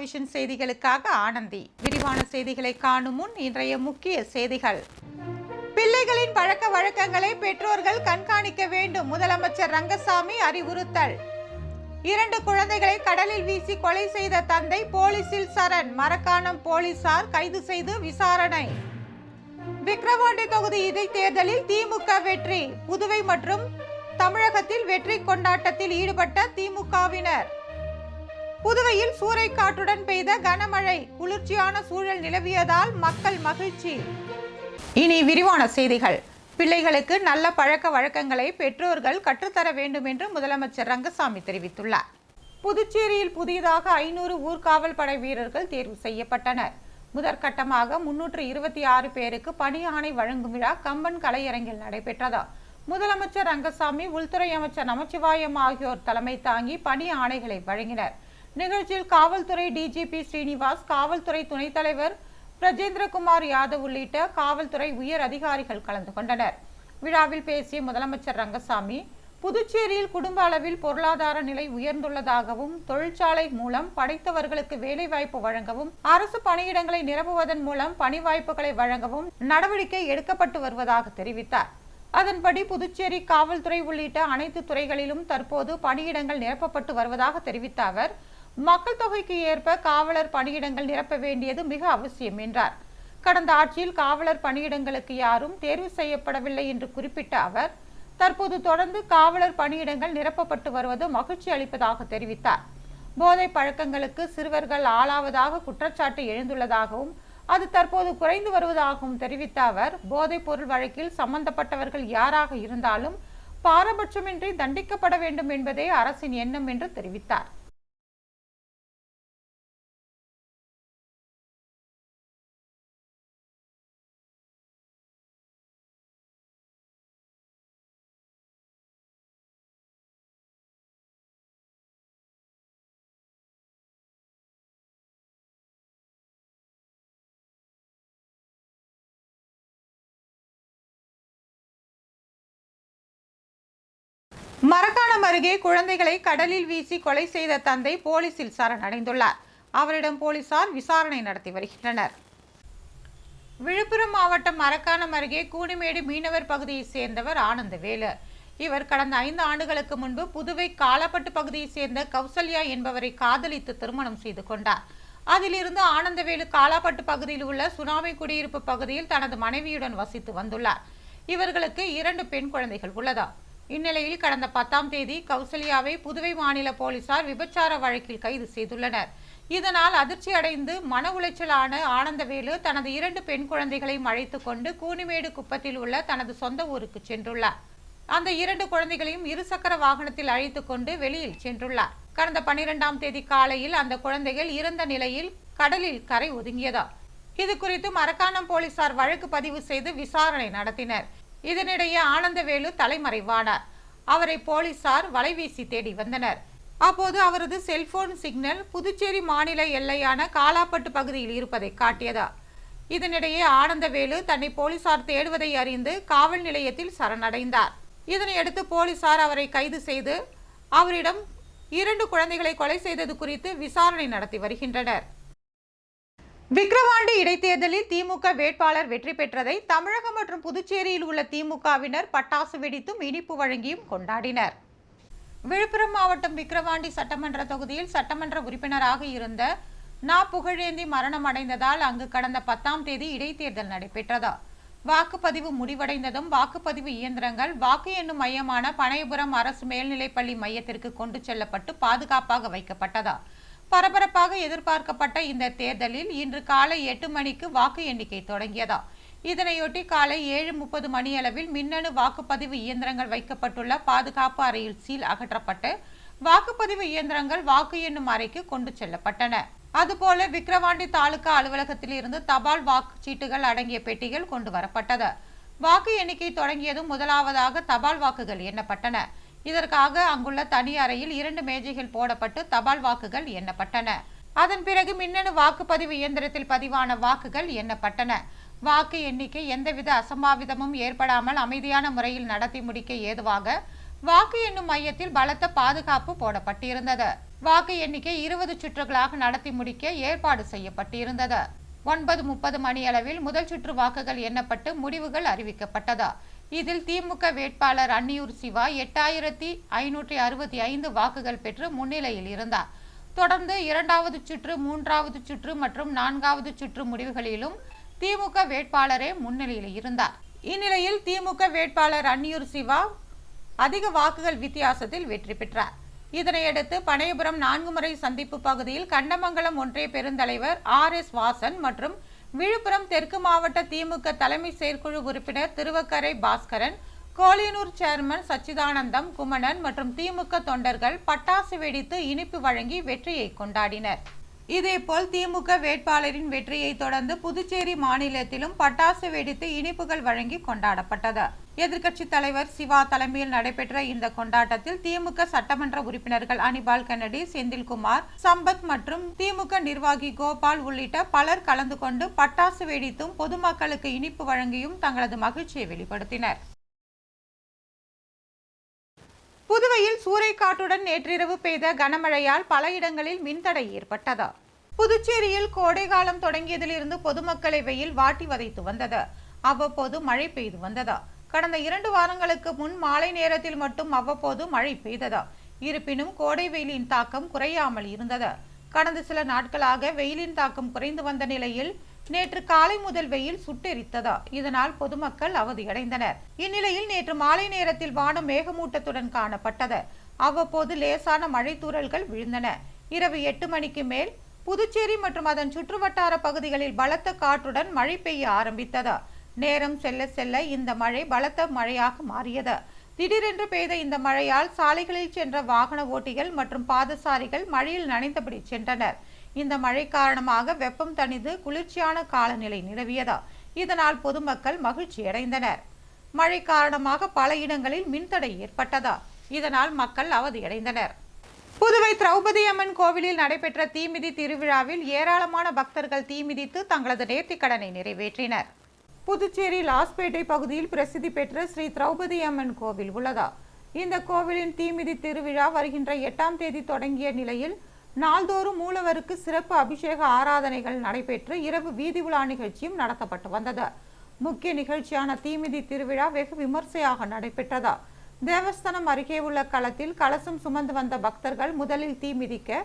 Vision செய்திகளுக்காக ஆனந்தி. விரிவான செய்திகளை காணும் முன் இன்றைய முக்கிய செய்திகள். பிள்ளைகளின் பழக்க வழக்கங்களை பெற்றோர்கள் கண்காணிக்க வேண்டும். முதலமைச்சர் ரங்கசாமி அறிவுறுத்தல். இரண்டு குழந்தைகளை கடலில் வீசி கொலை செய்த தந்தை போலீசில் சரண். மரக்காணம் போலீசார் கைது செய்து விசாரணை. விக்கிரவாண்டி தொகுதி இடைத்தேர்தலில் திமுக வெற்றி. புதுவை மற்றும் தமிழகத்தில் வெற்றி கொண்டாட்டத்தில் ஈடுபட்ட திமுகவினர். புதுவையில் சூறைக்காற்றுடன் பெய்த கனமழை. குளிர்ச்சியான சூழல் நிலவியதால் மக்கள் மகிழ்ச்சி. இனி விரிவான செய்திகள். பிள்ளைகளுக்கு நல்ல பழக்க வழக்கங்களை பெற்றோர்கள் கற்றுத்தர வேண்டும் என்று முதலமைச்சர் ரங்கசாமி தெரிவித்துள்ளார். புதுச்சேரியில் புதிதாக ஐநூறு ஊர்காவல் படை வீரர்கள் தேர்வு செய்யப்பட்டனர். முதற்கட்டமாக முன்னூற்று இருபத்தி ஆறு பேருக்கு பணி ஆணை வழங்கும் விழா கம்பன் கலையரங்கில் நடைபெற்றது. முதலமைச்சர் ரங்கசாமி உள்துறை அமைச்சர் நமச்சிவாயம் ஆகியோர் தலைமை தாங்கி பணி ஆணைகளை வழங்கினர். நிகழ்ச்சியில் காவல்துறை டிஜிபி ஸ்ரீனிவாஸ் காவல்துறை துணைத் தலைவர் பிரஜேந்திரகுமார் யாதவ் உள்ளிட்ட காவல்துறை உயர் அதிகாரிகள் கலந்து கொண்டனர். விழாவில் பேசிய முதலமைச்சர் ரங்கசாமி புதுச்சேரியில் குடும்ப அளவில் பொருளாதார நிலை உயர்ந்துள்ளதாகவும் தொழிற்சாலை மூலம் படைத்தவர்களுக்கு வேலைவாய்ப்பு வழங்கவும் அரசு பணியிடங்களை நிரப்புவதன் மூலம் பணி வாய்ப்புகளை வழங்கவும் நடவடிக்கை எடுக்கப்பட்டு வருவதாக தெரிவித்தார். அதன்படி புதுச்சேரி காவல்துறை உள்ளிட்ட அனைத்து துறைகளிலும் தற்போது பணியிடங்கள் நிரப்பப்பட்டு வருவதாக தெரிவித்த அவர் மக்கள் தொகைக்கு ஏற்ப காவலர் பணியிடங்கள் நிரப்ப வேண்டியது மிக அவசியம் என்றார். கடந்த ஆட்சியில் காவலர் பணியிடங்களுக்கு யாரும் தேர்வு செய்யப்படவில்லை என்று குறிப்பிட்ட அவர் தற்போது தொடர்ந்து காவலர் பணியிடங்கள் நிரப்பப்பட்டு வருவது மகிழ்ச்சி அளிப்பதாக தெரிவித்தார். போதை பழக்கங்களுக்கு சிறுவர்கள் ஆளாவதாக குற்றச்சாட்டு எழுந்துள்ளதாகவும் அது தற்போது குறைந்து வருவதாகவும் தெரிவித்த அவர் போதைப் பொருள் வழக்கில் சம்பந்தப்பட்டவர்கள் யாராக இருந்தாலும் பாரபட்சமின்றி தண்டிக்கப்பட வேண்டும் என்பதே அரசின் எண்ணம் என்று தெரிவித்தார். மரக்காணம் அருகே குழந்தைகளை கடலில் வீசி கொலை செய்த தந்தை போலீசில் சரணடைந்துள்ளார். அவரிடம் போலீசார் விசாரணை நடத்தி வருகின்றனர். விழுப்புரம் மாவட்டம் மரக்காணம் அருகே கூனிமேடு மீனவர் பகுதியைச் சேர்ந்தவர் ஆனந்தவேலு. இவர் கடந்த ஐந்து ஆண்டுகளுக்கு முன்பு புதுவை காலப்பட்டு பகுதியைச் சேர்ந்த கௌசல்யா என்பவரை காதலித்து திருமணம் செய்து கொண்டார். அதிலிருந்து ஆனந்தவேலு காலாப்பட்டு பகுதியில் உள்ள சுனாமி குடியிருப்பு பகுதியில் தனது மனைவியுடன் வசித்து வந்துள்ளார். இவர்களுக்கு இரண்டு பெண் குழந்தைகள் உள்ளதா இந்நிலையில் கடந்த பத்தாம் தேதி கௌசல்யாவை புதுவை மாநில போலீசார் விபச்சார வழக்கில் கைது செய்துள்ளனர். இதனால் அதிர்ச்சி அடைந்து மன உளைச்சலான ஆனந்தவேலு தனது இரண்டு பெண் குழந்தைகளையும் அழைத்து கொண்டு கூனிமேடு குப்பத்தில் உள்ள தனது சொந்த ஊருக்கு சென்றுள்ளார். அந்த இரண்டு குழந்தைகளையும் இருசக்கர வாகனத்தில் அழைத்து கொண்டு வெளியில் சென்றுள்ளார். கடந்த பனிரெண்டாம் தேதி காலையில் அந்த குழந்தைகள் இறந்த நிலையில் கடலில் கரை ஒதுங்கியதா இது குறித்து மரக்காணம் போலீசார் வழக்கு பதிவு செய்து விசாரணை நடத்தினர். இதனிடையே ஆனந்தவேலு தலைமறைவானார் அவரை போலீசார் வலைவீசி தேடி வந்தனர். அப்போது அவரது செல்போன் சிக்னல் புதுச்சேரி மாநில எல்லையான காலாப்பட்டு பகுதியில் இருப்பதை காட்டியதா? இதனிடையே ஆனந்தவேலு தன்னை போலீசார் தேடுவதை அறிந்து காவல் நிலையத்தில் சரணடைந்தார். இதனையடுத்து போலீசார் அவரை கைது செய்து அவரிடம் இரண்டு குழந்தைகளை கொலை செய்தது குறித்து விசாரணை நடத்தி வருகின்றனர். விக்கிரவாண்டி இடைத்தேர்தலில் திமுக வேட்பாளர் வெற்றி பெற்றதை தமிழகம் மற்றும் புதுச்சேரியில் உள்ள திமுகவினர் பட்டாசு வெடித்தும் இனிப்பு வழங்கியும் கொண்டாடினர். விழுப்புரம் மாவட்டம் விக்கிரவாண்டி சட்டமன்ற தொகுதியில் சட்டமன்ற உறுப்பினராக இருந்த நா. புகழேந்தி மரணம் அடைந்ததால் அங்கு கடந்த பத்தாம் தேதி இடைத்தேர்தல் நடைபெற்றது. வாக்குப்பதிவு முடிவடைந்ததும் வாக்குப்பதிவு இயந்திரங்கள் வாக்கு எண்ணும் மையமான பனையபுரம் அரசு மேல்நிலைப்பள்ளி மையத்திற்கு கொண்டு செல்லப்பட்டு பாதுகாப்பாக வைக்கப்பட்டதா. பரபரப்பாக எதிர்பார்க்கப்பட்ட இந்த தேர்தலில் இன்று காலை எட்டு மணிக்கு வாக்கு எண்ணிக்கை தொடங்கியதா? இதனையொட்டி காலை ஏழு முப்பது மணியளவில் மின்னணு வாக்குப்பதிவு இயந்திரங்கள் வைக்கப்பட்டுள்ள பாதுகாப்பு அறையில் சீல் அகற்றப்பட்டு வாக்குப்பதிவு இயந்திரங்கள் வாக்கு எண்ணும் அறைக்கு கொண்டு செல்லப்பட்டன. அதுபோல விக்கிரவாண்டி தாலுகா அலுவலகத்தில் இருந்து தபால் வாக்குச்சீட்டுகள் அடங்கிய பெட்டிகள் கொண்டு வரப்பட்டது. வாக்கு எண்ணிக்கை தொடங்கியதும் முதலாவதாக தபால் வாக்குகள் எண்ணப்பட்டன. இதற்காக அங்குள்ள தனி அறையில் இரண்டு மேஜைகள் போடப்பட்டு தபால் வாக்குகள் எண்ணப்பட்டன. அதன் பிறகு மின்னணு வாக்குப்பதிவு இயந்திரத்தில் பதிவான வாக்குகள் எண்ணப்பட்டன. வாக்கு எண்ணிக்கை எந்தவித அசம்பாவிதமும் ஏற்படாமல் அமைதியான முறையில் நடத்தி முடிக்க ஏதுவாக வாக்கு எண்ணும் மையத்தில் பலத்த பாதுகாப்பு போடப்பட்டிருந்தது. வாக்கு எண்ணிக்கை இருபது சுற்றுகளாக நடத்தி முடிக்க ஏற்பாடு செய்யப்பட்டிருந்தது. ஒன்பது முப்பது மணியளவில் முதல் சுற்று வாக்குகள் எண்ணப்பட்டு முடிவுகள் அறிவிக்கப்பட்டது. இதில் திமுக வேட்பாளர் அன்னியூர் சிவா எட்டாயிரத்தி ஐநூற்றி அறுபத்தி ஐந்து வாக்குகள் பெற்று முன்னிலையில் இருந்தார். தொடர்ந்து இரண்டாவது சுற்று மூன்றாவது சுற்று மற்றும் நான்காவது சுற்று முடிவுகளிலும் திமுக வேட்பாளரே முன்னிலையில் இருந்தார். இந்நிலையில் திமுக வேட்பாளர் அன்னியூர் சிவா அதிக வாக்குகள் வித்தியாசத்தில் வெற்றி பெற்றார். இதனையடுத்து பனையபுரம் நான்கு முறை சந்திப்பு பகுதியில் கண்டமங்கலம் ஒன்றிய பெருந்தலைவர் ஆர் எஸ் வாசன் மற்றும் விழுப்புரம் தெற்கு மாவட்ட திமுக தலைமை செயற்குழு உறுப்பினர் திருவக்கரை பாஸ்கரன் கோலியனூர் சேர்மன் சச்சிதானந்தம் குமணன் மற்றும் திமுக தொண்டர்கள் பட்டாசு வெடித்து இனிப்பு வழங்கி வெற்றியை கொண்டாடினர். இதேபோல் திமுக வேட்பாளரின் வெற்றியை தொடர்ந்து புதுச்சேரி மாநிலத்திலும் பட்டாசு வெடித்து இனிப்புகள் வழங்கி கொண்டாடப்பட்டது. எதிர்க்கட்சி தலைவர் சிவா தலைமையில் நடைபெற்ற இந்த கொண்டாட்டத்தில் திமுக சட்டமன்ற உறுப்பினர்கள் அனிபால் கென்னடி செந்தில்குமார் சம்பத் மற்றும் திமுக நிர்வாகி கோபால் உள்ளிட்ட பலர் கலந்து கொண்டு பட்டாசு வெடித்தும் பொதுமக்களுக்கு இனிப்பு வழங்கியும் தங்களது மகிழ்ச்சியை வெளிப்படுத்தினர். புதுவையில் சூறைக்காற்றுடன் நேற்றிரவு பெய்த கனமழையால் பல இடங்களில் மின்தடை ஏற்பட்டது. புதுச்சேரியில் கோடைகாலம் தொடங்கியதிலிருந்து பொதுமக்களை வெயில் வாட்டி வதைத்து வந்தது. அவ்வப்போது மழை பெய்து வந்தது. கடந்த இரண்டு வாரங்களுக்கு முன் மாலை நேரத்தில் மட்டும் அவ்வப்போது மழை பெய்தது. இருப்பினும் கோடை வெயிலின் தாக்கம் குறையாமல் இருந்தது. கடந்த சில நாட்களாக வெயிலின் தாக்கம் குறைந்து வந்த நிலையில் நேற்று காலை முதல் வெயில் சுட்டெரித்ததா. இதனால் பொதுமக்கள் அவதியடைந்தனர். இந்நிலையில் நேற்று மாலை நேரத்தில் வானம் மேகமூட்டத்துடன் காணப்பட்டது. அவ்வப்போது லேசான மழை தூறல்கள் விழுந்தன. இரவு எட்டு மணிக்கு மேல் புதுச்சேரி மற்றும் அதன் சுற்றுவட்டார பகுதிகளில் பலத்த காற்றுடன் மழை பெய்ய ஆரம்பித்ததா. நேரம் செல்ல செல்ல இந்த மழை பலத்த மழையாக மாறியது. திடீரென்று பெய்த இந்த மழையால் சாலைகளில் சென்ற வாகன ஓட்டிகள் மற்றும் பாதசாரிகள் மழையில் நனைந்தபடி சென்றனர். இந்த மழை காரணமாக வெப்பம் தணிந்து குளிர்ச்சியான காலநிலை நிலவியது. இதனால் பொதுமக்கள் மகிழ்ச்சியடைந்தனர் மழை காரணமாக பல இடங்களில் மின்தடை ஏற்பட்டது. இதனால் மக்கள் அவதியடைந்தனர் புதுவை திரௌபதி அம்மன் கோவிலில் நடைபெற்ற தீமிதி திருவிழாவில் ஏராளமான பக்தர்கள் தீமிதித்து தங்களது நேர்த்திக்கடனை நிறைவேற்றினர். புதுச்சேரி லாஸ்பேட்டை பகுதியில் பிரசித்தி பெற்ற ஸ்ரீ திரௌபதி அம்மன் கோவில் உள்ளதா? இந்த கோவிலின் தீமிதி திருவிழா வருகின்ற எட்டாம் தேதி தொடங்கிய நிலையில் நாள்தோறும் மூலவருக்கு சிறப்பு அபிஷேக ஆராதனைகள் நடைபெற்று இரவு வீதி உலா நிகழ்ச்சியும் நடத்தப்பட்டு வந்தது. முக்கிய நிகழ்ச்சியான தீமிதி திருவிழா வெகு விமர்சையாக நடைபெற்றதா? தேவஸ்தானம் அருகே உள்ள களத்தில் கலசம் சுமந்து வந்த பக்தர்கள் முதலில் தீமிதிக்க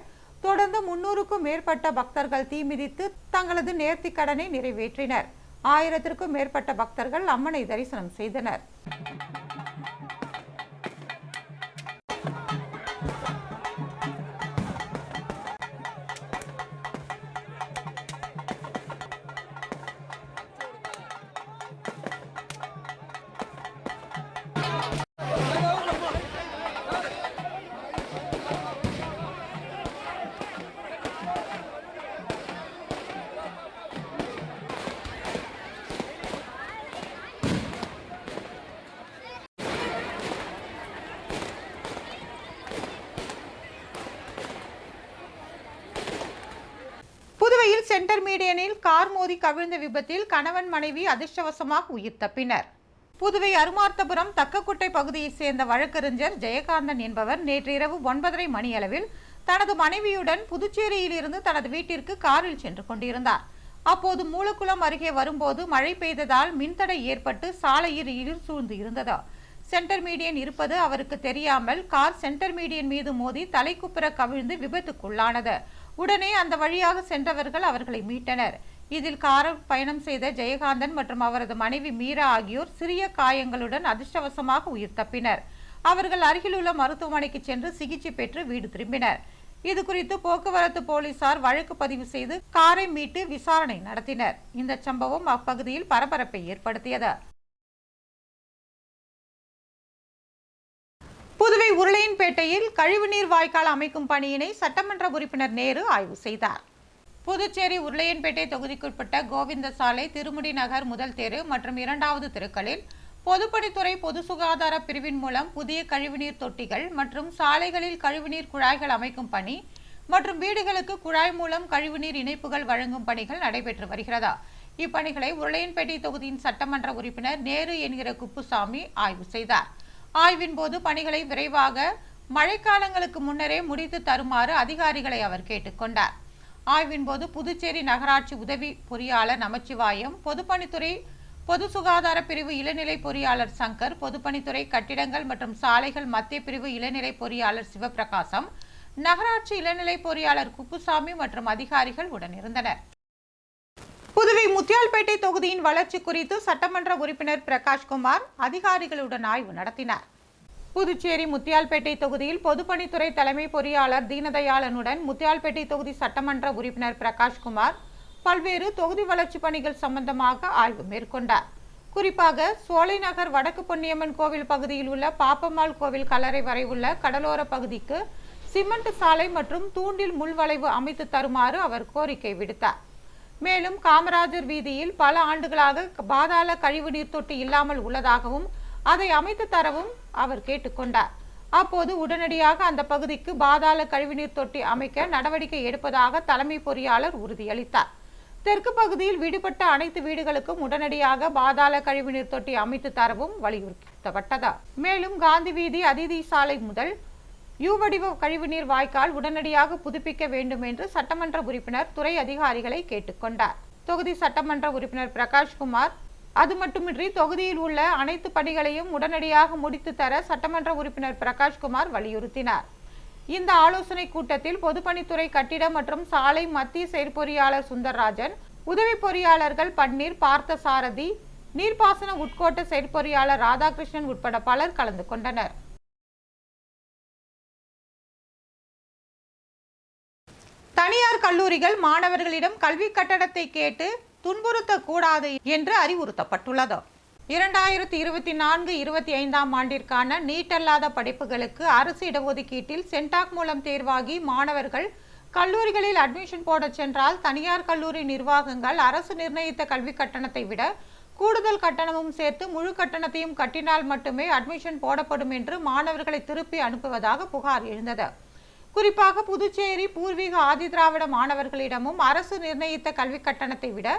தொடர்ந்து முன்னூறுக்கும் மேற்பட்ட பக்தர்கள் தீமிதித்து தங்களது நேர்த்திக் கடனை நிறைவேற்றினர். ஆயிரத்திற்கும் மேற்பட்ட பக்தர்கள் அம்மனை தரிசனம் செய்தனர். சென்டர் மீடியனில் கார் மோதி கவிழ்ந்த விபத்தில் கணவன் மனைவி அதிர்ஷ்டவசமாக உயிர் தப்பினர் புதுவை அருமார்த்தபுரம் தக்கக்குட்டை பகுதியைச் சேர்ந்த வழக்கறிஞர் ஜெயகாந்தன் என்பவர் நேற்று இரவு ஒன்பதரை மணியளவில் தனது மனைவியுடன் புதுச்சேரியிலிருந்து தனது வீட்டிற்கு காரில் சென்று கொண்டிருந்தார். அப்போது மூலக்குளம் அருகே வரும்போது மழை பெய்ததால் மின்தடை ஏற்பட்டு சாலையில் இருள் சூழ்ந்து இருந்தது. சென்டர் மீடியன் இருப்பது அவருக்கு தெரியாமல் கார் சென்டர் மீடியன் மீது மோதி தலைக்குப்புற கவிழ்ந்து விபத்துக்குள்ளானது. உடனே அந்த வழியாக சென்றவர்கள் அவர்களை மீட்டனர். இதில் காரில் பயணம் செய்த ஜெயகாந்தன் மற்றும் அவரது மனைவி மீரா ஆகியோர் சிறிய காயங்களுடன் அதிர்ஷ்டவசமாக உயிர் தப்பினர். அவர்கள் அருகிலுள்ள மருத்துவமனைக்கு சென்று சிகிச்சை பெற்று வீடு திரும்பினர். இது குறித்து போக்குவரத்து போலீசார் வழக்கு பதிவு செய்து காரை மீட்டு விசாரணை நடத்தினர். இந்த சம்பவம் அப்பகுதியில் பரபரப்பை ஏற்படுத்தியது. புதுவை உருளையன்பேட்டையில் கழிவுநீர் வாய்க்கால் அமைக்கும் பணியினை சட்டமன்ற உறுப்பினர் நேரு ஆய்வு செய்தார். புதுச்சேரி உருளையன்பேட்டை தொகுதிக்குட்பட்ட கோவிந்த சாலை திருமுடி நகர் முதல் தெரு மற்றும் இரண்டாவது தெருக்களில் பொதுப்பணித்துறை பொது சுகாதார பிரிவின் மூலம் புதிய கழிவுநீர் தொட்டிகள் மற்றும் சாலைகளில் கழிவுநீர் குழாய்கள் அமைக்கும் பணி மற்றும் வீடுகளுக்கு குழாய் மூலம் கழிவுநீர் இணைப்புகள் வழங்கும் பணிகள் நடைபெற்று வருகிறதா. இப்பணிகளை உருளையன்பேட்டை தொகுதியின் சட்டமன்ற உறுப்பினர் நேரு என்கிற குப்புசாமி ஆய்வு செய்தார். ஆய்வின் போது பணிகளை விரைவாக மழைக்காலங்களுக்கு முன்னரே முடித்து தருமாறு அதிகாரிகளை அவர் கேட்டுக்கொண்டார் ஆய்வின் போது புதுச்சேரி நகராட்சி உதவி பொறியாளர் நமச்சிவாயம் பொதுப்பணித்துறை பொது சுகாதார பிரிவு இளநிலை பொறியாளர் சங்கர் பொதுப்பணித்துறை கட்டிடங்கள் மற்றும் சாலைகள் மத்திய பிரிவு இளநிலை பொறியாளர் சிவபிரகாசம் நகராட்சி இளநிலை பொறியாளர் குப்புசாமி மற்றும் அதிகாரிகள் உடனிருந்தனர் புதுவை முத்தியால்பேட்டை தொகுதியின் வளர்ச்சி குறித்து சட்டமன்ற உறுப்பினர் பிரகாஷ்குமார் அதிகாரிகளுடன் ஆய்வு நடத்தினார். புதுச்சேரி முத்தியால்பேட்டை தொகுதியில் பொதுப்பணித்துறை தலைமை பொறியாளர் தீனதயாளனுடன் முத்தியால்பேட்டை தொகுதி சட்டமன்ற உறுப்பினர் பிரகாஷ்குமார் பல்வேறு தொகுதி வளர்ச்சி பணிகள் சம்பந்தமாக ஆய்வு மேற்கொண்டார். குறிப்பாக சோலைநகர் வடக்கு பொன்னியம்மன் கோவில் பகுதியில் உள்ள பாப்பம்மாள் கோவில் கல்லறை வரை உள்ள கடலோர பகுதிக்கு சிமெண்ட் சாலை மற்றும் தூண்டில் முள்வளைவு அமைத்து தருமாறு அவர் கோரிக்கை விடுத்தார். மேலும் காமராஜர் வீதியில் பல ஆண்டுகளாக பாதாள கழிவுநீர் தொட்டி இல்லாமல் உள்ளதாகவும் அதை அமைத்து தரவும் அவர் கேட்டுக்கொண்டார் அப்போது உடனடியாக அந்த பகுதிக்கு பாதாள கழிவுநீர் தொட்டி அமைக்க நடவடிக்கை எடுப்பதாக தலைமை பொறியாளர் உறுதியளித்தார். தெற்கு பகுதியில் விடுபட்ட அனைத்து வீடுகளுக்கும் உடனடியாக பாதாள கழிவுநீர் தொட்டி அமைத்து தரவும் வலியுறுத்தப்பட்டது. மேலும் காந்தி வீதி அதிதி சாலை முதல் யூ வடிவ கழிவுநீர் வாய்க்கால் உடனடியாக புதுப்பிக்க வேண்டும் என்று சட்டமன்ற உறுப்பினர் துறை அதிகாரிகளை கேட்டுக்கொண்டார் தொகுதி சட்டமன்ற உறுப்பினர் பிரகாஷ்குமார் அது மட்டுமின்றி தொகுதியில் உள்ள அனைத்து பணிகளையும் உடனடியாக முடித்து தர சட்டமன்ற உறுப்பினர் பிரகாஷ்குமார் வலியுறுத்தினார். இந்த ஆலோசனை கூட்டத்தில் பொதுப்பணித்துறை கட்டிடம் மற்றும் சாலை மத்திய செயற்பொறியாளர் சுந்தர்ராஜன் உதவி பொறியாளர்கள் பன்னீர் பார்த்த சாரதி நீர்ப்பாசன உட்கோட்ட செயற்பொறியாளர் ராதாகிருஷ்ணன் உட்பட பலர் கலந்து கொண்டனர். தனியார் கல்லூரிகள் மாணவர்களிடம் கல்வி கட்டணத்தை கேட்டு துன்புறுத்தக்கூடாது என்று அறிவுறுத்தப்பட்டுள்ளது. இரண்டாயிரத்தி இருபத்தி நான்கு இருபத்தி ஐந்தாம் ஆண்டிற்கான நீட் அல்லாத படிப்புகளுக்கு அரசு இடஒதுக்கீட்டில் சென்டாக் மூலம் தேர்வாகி மாணவர்கள் கல்லூரிகளில் அட்மிஷன் போட சென்றால் தனியார் கல்லூரி நிர்வாகங்கள் அரசு நிர்ணயித்த கல்வி கட்டணத்தை விட கூடுதல் கட்டணமும் சேர்த்து முழு கட்டணத்தையும் கட்டினால் மட்டுமே அட்மிஷன் போடப்படும் என்று மாணவர்களை திருப்பி அனுப்புவதாக புகார் எழுந்தது. குறிப்பாக புதுச்சேரி பூர்வீக ஆதிதிராவிட மாணவர்களிடமும் அரசு நிர்ணயித்த கல்வி கட்டணத்தை விட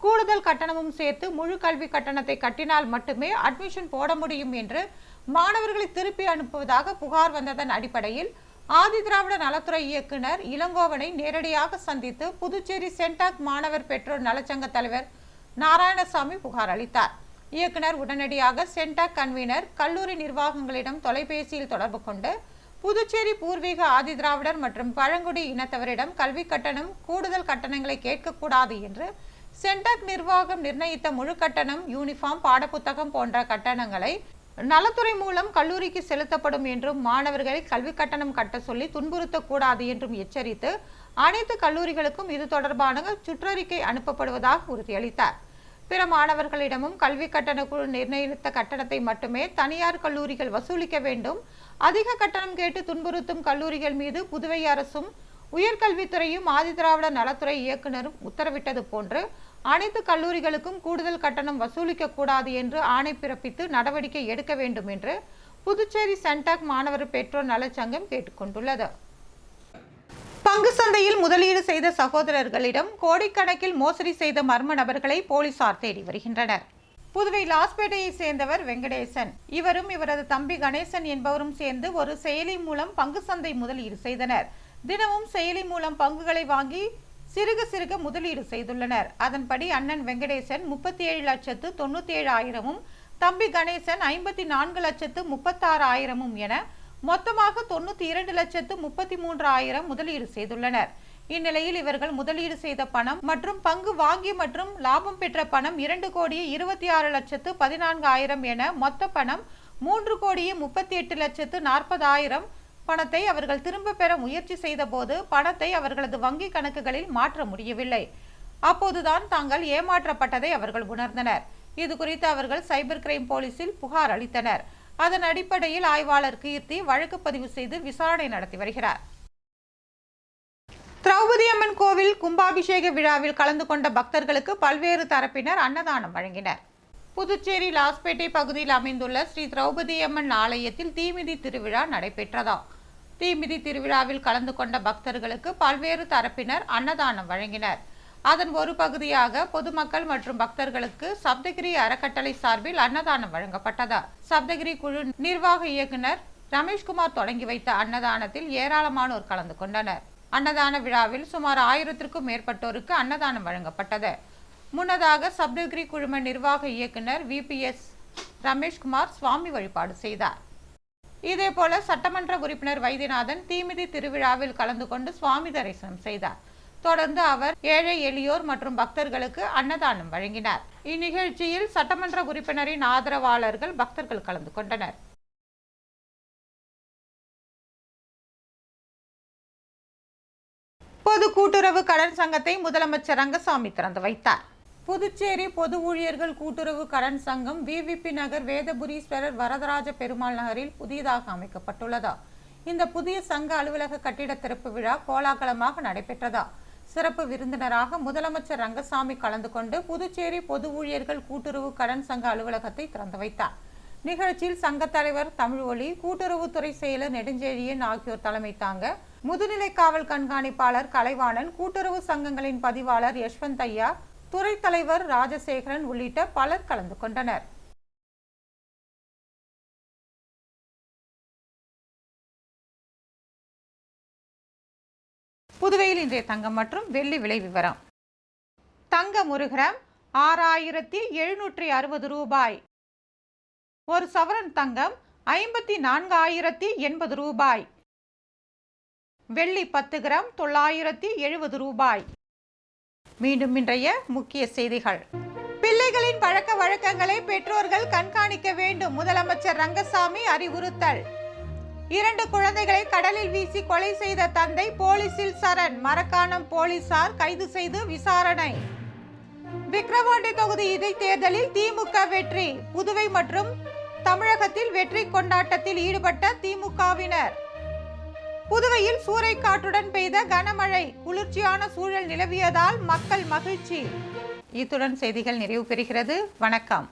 கூடுதல் கட்டணமும் சேர்த்து முழு கல்வி கட்டணத்தை கட்டினால் மட்டுமே அட்மிஷன் போட முடியும் என்று மாணவர்களை திருப்பி அனுப்புவதாக புகார் வந்ததன் அடிப்படையில் ஆதிதிராவிட நலத்துறை இயக்குனர் இளங்கோவனை நேரடியாக சந்தித்து புதுச்சேரி சென்டாக் மாணவர் பெற்றோர் நலச்சங்க தலைவர் நாராயணசாமி புகார் அளித்தார். இயக்குனர் உடனடியாக சென்டாக் கன்வீனர் கல்லூரி நிர்வாகங்களிடம் தொலைபேசியில் தொடர்பு கொண்டு புதுச்சேரி பூர்வீக ஆதிதிராவிடர் மற்றும் பழங்குடி இனத்தவரிடம் கல்வி கட்டணம் கூடுதல் கட்டணங்களை கேட்கக்கூடாது என்று சென்டாக் நிர்வாகம் நிர்ணயித்த முழு கட்டணம் யூனிஃபார்ம் பாடப்புத்தகம் போன்ற கட்டணங்களை நலத்துறை மூலம் கல்லூரிக்கு செலுத்தப்படும் என்றும் மாணவர்களை கல்வி கட்டணம் கட்ட சொல்லி துன்புறுத்தக்கூடாது என்றும் எச்சரித்து அனைத்து கல்லூரிகளுக்கும் இது தொடர்பான சுற்றறிக்கை அனுப்பப்படுவதாக உறுதியளித்தார். பிற மாணவர்களிடமும் கல்வி கட்டண குழு நிர்ணயித்த கட்டணத்தை மட்டுமே தனியார் கல்லூரிகள் வசூலிக்க வேண்டும். அதிக கட்டணம் கேட்டு துன்புறுத்தும் கல்லூரிகள் மீது புதுவை அரசும் உயர்கல்வித்துறையும் ஆதிதிராவிட நலத்துறை இயக்குனரும் உத்தரவிட்டது போன்று அனைத்து கல்லூரிகளுக்கும் கூடுதல் கட்டணம் வசூலிக்க கூடாது என்று ஆணை பிறப்பித்து நடவடிக்கை எடுக்க வேண்டும் என்று புதுச்சேரி சென்டாக் மாணவர் பெற்றோர் நலச்சங்கம் கேட்டுக்கொண்டுள்ளது. பங்கு சந்தையில் முதலீடு செய்த சகோதரர்களிடம் கோடிக்கணக்கில் மோசடி செய்த மர்ம நபர்களை போலீசார் தேடி வருகின்றனர். புதுவை லாஸ்பேட்டையை சேர்ந்தவர் வெங்கடேசன். இவரும் இவரது தம்பி கணேசன் என்பவரும் சேர்ந்து ஒரு செயலி மூலம் பங்கு சந்தை முதலீடு செய்தனர். தினமும் செயலி மூலம் பங்குகளை வாங்கி சிறுக சிறுக முதலீடு செய்துள்ளனர். அதன்படி அண்ணன் வெங்கடேசன் முப்பத்தி ஏழு லட்சத்து தொண்ணூத்தி ஏழு ஆயிரமும் தம்பி கணேசன் ஐம்பத்தி நான்கு லட்சத்து முப்பத்தாறு ஆயிரமும் என மொத்தமாக தொண்ணூத்தி இரண்டு லட்சத்து முப்பத்தி மூன்று ஆயிரம் முதலீடு செய்துள்ளனர். இந்நிலையில் இவர்கள் முதலீடு செய்த பணம் மற்றும் பங்கு வாங்கி மற்றும் லாபம் பெற்ற பணம் இரண்டு கோடியே இருபத்தி ஆறு லட்சத்து பதினான்கு ஆயிரம் என மொத்த பணம் மூன்று கோடியே முப்பத்தி எட்டு லட்சத்து நாற்பதாயிரம் பணத்தை அவர்கள் திரும்ப பெற முயற்சி செய்தபோது பணத்தை அவர்களது வங்கி கணக்குகளில் மாற்ற முடியவில்லை. அப்போதுதான் தாங்கள் ஏமாற்றப்பட்டதை அவர்கள் உணர்ந்தனர். இது குறித்து அவர்கள் சைபர் கிரைம் போலீசில் புகார் அளித்தனர். அதன் அடிப்படையில் ஆய்வாளர் கீர்த்தி வழக்கு பதிவு செய்து விசாரணை நடத்தி வருகிறார். திரௌபதி அம்மன் கோவில் கும்பாபிஷேக விழாவில் கலந்து கொண்ட பக்தர்களுக்கு பல்வேறு தரப்பினர் அன்னதானம் வழங்கினர். புதுச்சேரி லாஸ்பேட்டை பகுதியில் அமைந்துள்ள ஸ்ரீ திரௌபதி அம்மன் ஆலயத்தில் தீமிதி திருவிழா நடைபெற்றதா தீமிதி திருவிழாவில் கலந்து கொண்ட பக்தர்களுக்கு பல்வேறு தரப்பினர் அன்னதானம் வழங்கினர். அதன் ஒரு பகுதியாக பொதுமக்கள் மற்றும் பக்தர்களுக்கு சப்தகிரி அறக்கட்டளை சார்பில் அன்னதானம் வழங்கப்பட்டது. சப்தகிரி குழு நிர்வாக இயக்குனர் ரமேஷ்குமார் தொடங்கி வைத்த அன்னதானத்தில் ஏராளமானோர் கலந்து கொண்டனர். அன்னதான விழாவில் சுமார் ஆயிரத்திற்கும் மேற்பட்டோருக்கு அன்னதானம் வழங்கப்பட்டது. முன்னதாக சப்தகிரி குழும நிர்வாக இயக்குனர் விபிஎஸ் ரமேஷ்குமார் சுவாமி வழிபாடு செய்தார். இதேபோல சட்டமன்ற உறுப்பினர் வைத்தியநாதன் தீமிதி திருவிழாவில் கலந்து கொண்டு சுவாமி தரிசனம் செய்தார். தொடர்ந்து அவர் ஏழை எளியோர் மற்றும் பக்தர்களுக்கு அன்னதானம் வழங்கினார். இந்நிகழ்ச்சியில் சட்டமன்ற உறுப்பினரின் ஆதரவாளர்கள் பக்தர்கள் கலந்து கொண்டனர். பொது கூட்டுறவு கடன் சங்கத்தை முதலமைச்சர் ரங்கசாமி திறந்து வைத்தார். புதுச்சேரி பொது ஊழியர்கள் கூட்டுறவு கடன் சங்கம் விவிபி நகர் வேதபுரீஸ்வரர் வரதராஜ பெருமாள் நகரில் புதியதாக அமைக்கப்பட்டுள்ளதா. இந்த புதிய சங்க அலுவலக கட்டிட திறப்பு விழா கோலாகலமாக நடைபெற்றதா. சிறப்பு விருந்தினராக முதலமைச்சர் ரங்கசாமி கலந்து கொண்டு புதுச்சேரி பொது ஊழியர்கள் கூட்டுறவு கடன் சங்க அலுவலகத்தை திறந்து வைத்தார். நிகழ்ச்சியில் சங்க தலைவர் தமிழ்ஒலி கூட்டுறவுத்துறை செயலர் நெடுஞ்செழியன் ஆகியோர் தலைமை தாங்க முதுநிலை காவல் கண்காணிப்பாளர் கலைவாணன் கூட்டுறவு சங்கங்களின் பதிவாளர் யஷ்வந்த் ஐயா துறை தலைவர் ராஜசேகரன் உள்ளிட்ட பலர் கலந்து கொண்டனர். புதுவையில் இன்றைய தங்கம் மற்றும் வெள்ளி விலை விவரம். தங்கம் ஒரு கிராம் ஆறாயிரத்தி எழுநூற்றி அறுபது ரூபாய். ஒரு சவரன் தங்கம் ஐம்பத்தி நான்காயிரத்தி எண்பது ரூபாய். வெள்ளி பத்து கிராம் தொள்ளாயிரத்தி எழுபது ரூபாய். மீண்டும் இன்றைய முக்கிய செய்திகள். பிள்ளைகளின் பழக்க வழக்கங்களை பெற்றோர்கள் கண்காணிக்க வேண்டும். முதலமைச்சர் ரங்கசாமி அறிவுறுத்தல். இரண்டு குழந்தைகளை கடலில் வீசி கொலை செய்த தந்தை போலீசில் சரண். மரக்காணம் போலீசார் கைது செய்து விசாரணை. விக்கிரவாண்டி தொகுதி இடைத்தேர்தலில் திமுக வெற்றி. புதுவை மற்றும் தமிழகத்தில் வெற்றி கொண்டாட்டத்தில் ஈடுபட்ட திமுகவினர். புதுவையில் சூறைக்காற்றுடன் பெய்த கனமழை. குளிர்ச்சியான சூழல் நிலவியதால் மக்கள் மகிழ்ச்சி. இத்துடன் செய்திகள் நிறைவு பெறுகிறது. வணக்கம்.